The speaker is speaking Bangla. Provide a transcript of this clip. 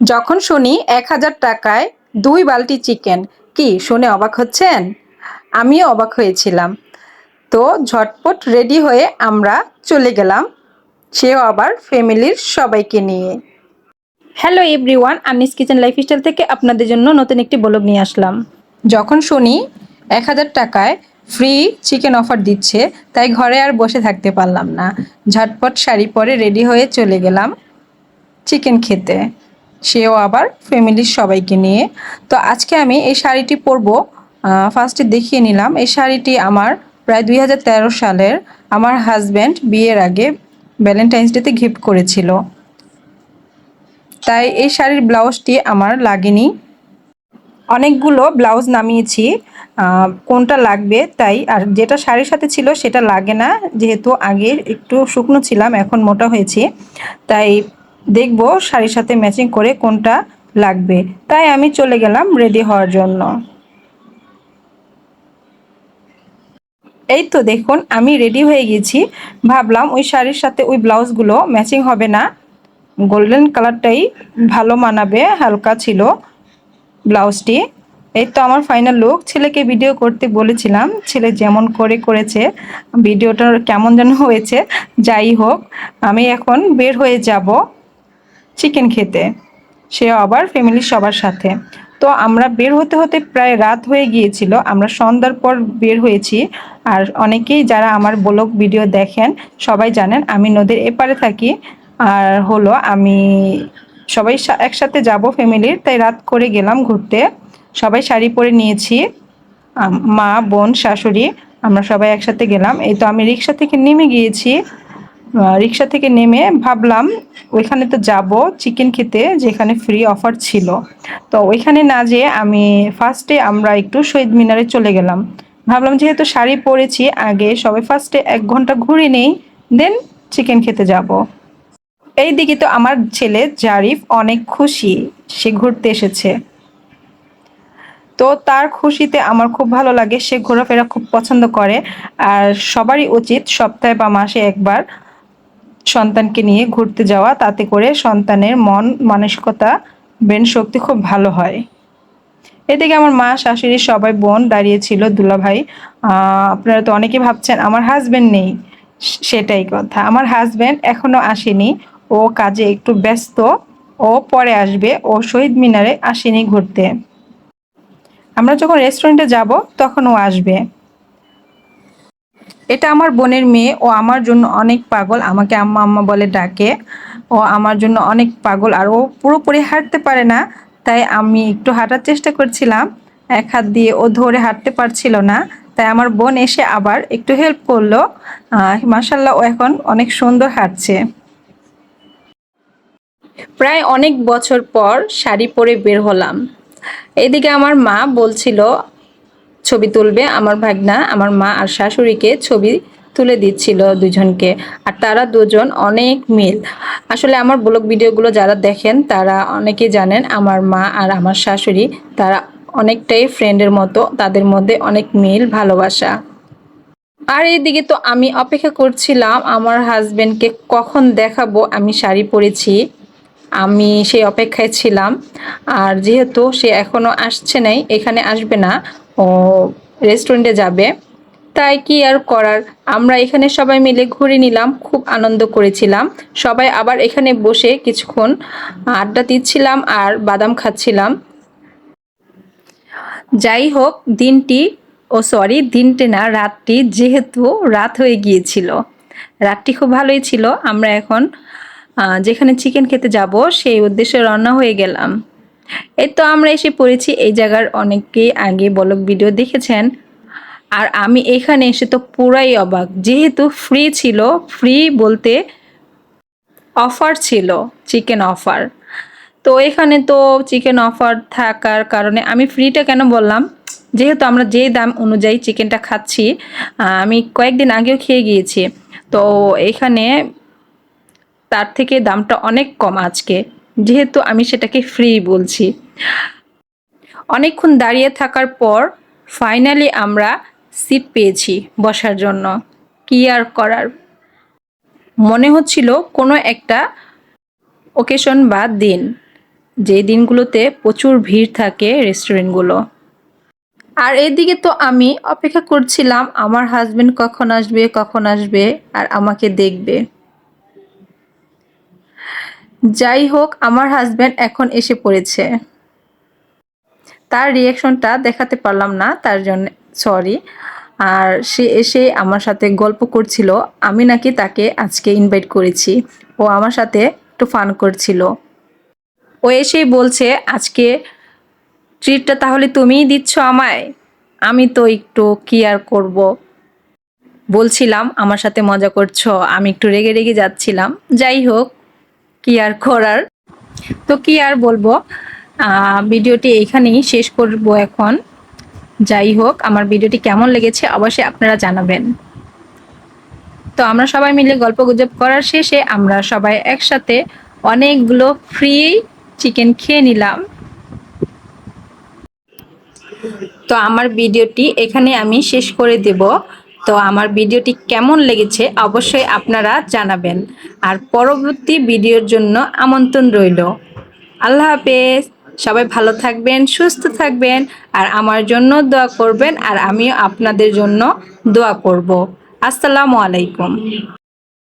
যখন শুনি এক হাজার টাকায় দুই বালতি চিকেন কি শুনে অবাক হচ্ছেন? আমিও অবাক হয়েছিলাম। তো ঝটপট রেডি হয়ে আমরা চলে গেলাম সেও আবার ফ্যামিলির সবাইকে নিয়ে। Hello everyone Anis kitchen lifestyle থেকে আপনাদের জন্য নতুন একটি ব্লগ নিয়ে আসলাম। যখন শুনি এক হাজার টাকায় ফ্রি চিকেন অফার দিচ্ছে তাই ঘরে আর বসে থাকতে পারলাম না। ঝটপট শাড়ি পরে রেডি হয়ে চলে গেলাম চিকেন খেতে। সেও আবার ফ্যামিলির সবাইকে নিয়ে। তো আজকে আমি এই শাড়িটি পরবো ফার্স্টে দেখিয়ে নিলাম। এই শাড়িটি আমার প্রায় দুই হাজার তেরো সালের আমার হাজব্যান্ড বিয়ের আগে ভ্যালেন্টাইন্স ডেতে গিফট করেছিল। তাই এই শাড়ির ব্লাউজটি আমার লাগেনি। অনেকগুলো ব্লাউজ নামিয়েছি কোনটা লাগবে তাই, আর যেটা শাড়ির সাথে ছিল সেটা লাগে না, যেহেতু আগে একটু শুকনো ছিলাম, এখন মোটা হয়েছি। তাই দেখব শাড়ির সাথে ম্যাচিং করে কোনটা লাগবে। তাই আমি চলে গেলাম রেডি হওয়ার জন্য। এই তো দেখুন, আমি রেডি হয়ে গেছি। ভাবলাম ওই শাড়ির সাথে ওই ব্লাউজগুলো ম্যাচিং হবে না। গোল্ডেন কালারটাই ভালো মানাবে, হালকা ছিল ব্লাউজটি। এই তো আমার ফাইনাল লুক ছেলেকে ভিডিও করতে বলেছিলাম, ছেলে যেমন করে করেছে, ভিডিওটা কেমন যেন হয়েছে। যাই হোক, আমি এখন বের হয়ে যাব। চিকেন খেতে। সে আবার ফ্যামিলির সবার সাথে। তো আমরা বের হতে হতে প্রায় রাত হয়ে গিয়েছিল। আমরা সন্ধ্যার পর বের হয়েছি। আর অনেকেই যারা আমার ব্লগ ভিডিও দেখেন, সবাই জানেন আমি নদীর এপারে থাকি। আর হলো আমি সবাই একসাথে যাব ফ্যামিলির তাই রাত করে গেলাম ঘুরতে। সবাই শাড়ি পরে নিয়েছি। মা, বোন, শাশুড়ি, আমরা সবাই একসাথে গেলাম। এই তো আমি রিক্সা থেকে নেমে গিয়েছি। রিক্সা থেকে নেমে ভাবলাম ওইখানে তো যাব চিকেন খেতে, যেখানে ফ্রি অফার ছিল। তো ওইখানে না যেয়ে আমি ফার্স্টে আমরা একটু শহীদ মিনারে চলে গেলাম। ভাবলাম যেহেতু শাড়ি পরেছি, আগে সবাই ফার্স্টে এক ঘণ্টা ঘুরে নেই দেন চিকেন খেতে যাব। এই দিকে তো আমার ছেলে জারিফ অনেক খুশি, সে ঘুরতে এসেছে। তো তার খুশিতে আমার খুব ভালো লাগে, সে ঘোরাফেরা খুব পছন্দ করে। আর সবারই উচিত সপ্তাহে বা মাসে একবার সন্তানকে নিয়ে ঘুরতে যাওয়া, তাতে করে সন্তানের মন, মানসিকতা, ব্রেন শক্তি খুব ভালো হয়। এদিকে আমার মা, শাশুড়ি, সবাই, বোন দাঁড়িয়েছিল দুলাভাই আপনারা তো অনেকে ভাবছেন, আমার হাজবেন্ড নেই। সেটাই কথা। আমার হাজবেন্ড এখনও আসেনি। ও কাজে একটু ব্যস্ত। ও পরে আসবে। ও শহীদ মিনারে আসেনি ঘুরতে। আমরা যখন রেস্টুরেন্টে যাব, তখন ও আসবে। এটা আমার বোনের মেয়ে, ও আমার জন্য অনেক পাগল, আমাকে আম্মা আম্মা বলে ডাকে। ও আমার জন্য অনেক পাগল, আর ও পুরোপুরি হাঁটতে পারে না, তাই আমি একটু হাঁটার চেষ্টা করছিলাম। এক হাত দিয়ে ও ধরে হাঁটতে পারছিল না, তাই আমার বোন এসে আবার একটু হেল্প করল। মাসাল্লাহ ও এখন অনেক সুন্দর হাঁটছে। প্রায় অনেক বছর পর শাড়ি পরে বের হলাম। এদিকে আমার মা বলছিল ছবি তুলবে আমার ভাগনা, আমার মা আর শাশুড়িকে ছবি তুলে দিচ্ছিল দুজনকে। আর তারা দুজন অনেক মিল। আসলে আমার ব্লগ ভিডিওগুলো যারা দেখেন, তারা অনেকেই জানেন আমার মা আর আমার শাশুড়ি, তারা অনেকটাই ফ্রেন্ডের মতো, তাদের মধ্যে অনেক মিল, ভালোবাসা। আর এইদিকে তো আমি অপেক্ষা করছিলাম, আমার হাজবেন্ডকে কখন দেখাবো, আমি শাড়ি পরেছি। আমি সেই অপেক্ষায় ছিলাম। আর যেহেতু সে এখনও আসছে নাই, এখানে আসবে না, ও রেস্টুরেন্টে যাবে। তাই কি আর করার? আমরা এখানে সবাই মিলে ঘুরে নিলাম, খুব আনন্দ করেছিলাম। সবাই আবার এখানে বসে কিছুক্ষণ আড্ডা দিচ্ছিলাম আর বাদাম খাচ্ছিলাম। যাই হোক, দিনটি, ও সরি, দিনটি না, রাতটি যেহেতু রাত হয়ে গিয়েছিল। রাতটি খুব ভালোই ছিল। আমরা এখন যেখানে চিকেন খেতে যাব, সেই উদ্দেশ্যে রওনা হয়ে গেলাম। এই তো আমরা এসে পড়েছি। এই জায়গার অনেকেই আগে বলক ভিডিও দেখেছেন। আর আমি এখানে এসে তো পুরাই অবাক। যেহেতু ফ্রি ছিল ফ্রি বলতে অফার ছিল চিকেন অফার তো এখানে তো চিকেন অফার থাকার কারণে আমি ফ্রিটা কেন বললাম? যেহেতু আমরা যে দাম অনুযায়ী চিকেনটা খাচ্ছি আমি কয়েকদিন আগেও খেয়ে গিয়েছি। তো এখানে তার থেকে দামটা অনেক কম আজকে। যেহেতু আমি সেটাকে ফ্রি বলছি। অনেকক্ষণ দাঁড়িয়ে থাকার পর ফাইনালি আমরা সিট পেয়েছি বসার জন্য। কি আর করার? মনে হচ্ছিল কোনো একটা ওকেশন বা দিন। যে দিনগুলোতে প্রচুর ভিড় থাকে রেস্টুরেন্টগুলো আর এদিকে তো আমি অপেক্ষা করছিলাম, আমার হাজবেন্ড কখন আসবে কখন আসবে, আর আমাকে দেখবে। যাই হোক আমার হাজব্যান্ড এখন এসে পড়েছে। তার রিয়াকশনটা দেখাতে পারলাম না, তার জন্য সরি আর সে এসে আমার সাথে গল্প করছিল, আমি নাকি তাকে আজকে ইনভাইট করেছি। ও আমার সাথে একটু ফান করছিল। ও এসেই বলছে, আজকে ট্রিটটা তাহলে তুমিই দিচ্ছ আমায়? আমি তো একটু কি আর করব। বলছিলাম, আমার সাথে মজা করছ। আমি একটু রেগে রেগে যাচ্ছিলাম। যাই হোক কি আর করার? তো কি আর বলব? ভিডিওটি এখানেই শেষ করব এখন। যাই হোক, আমার ভিডিওটি কেমন লেগেছে অবশ্যই আপনারা জানাবেন। তো আমরা সবাই মিলে গল্প গুজব করার শেষে আমরা সবাই একসাথে অনেকগুলো ফ্রি চিকেন খেয়ে নিলাম। তো আমার ভিডিওটি এখানে আমি শেষ করে দেব। তো আমার ভিডিওটি কেমন লেগেছে অবশ্যই আপনারা জানাবেন। আর পরবর্তী ভিডিওর জন্য আমন্ত্রণ রইল। আল্লাহ হাফেজ। সবাই ভালো থাকবেন, সুস্থ থাকবেন, আর আমার জন্য দোয়া করবেন, আর আমিও আপনাদের জন্য দোয়া করব। আসসালামু আলাইকুম।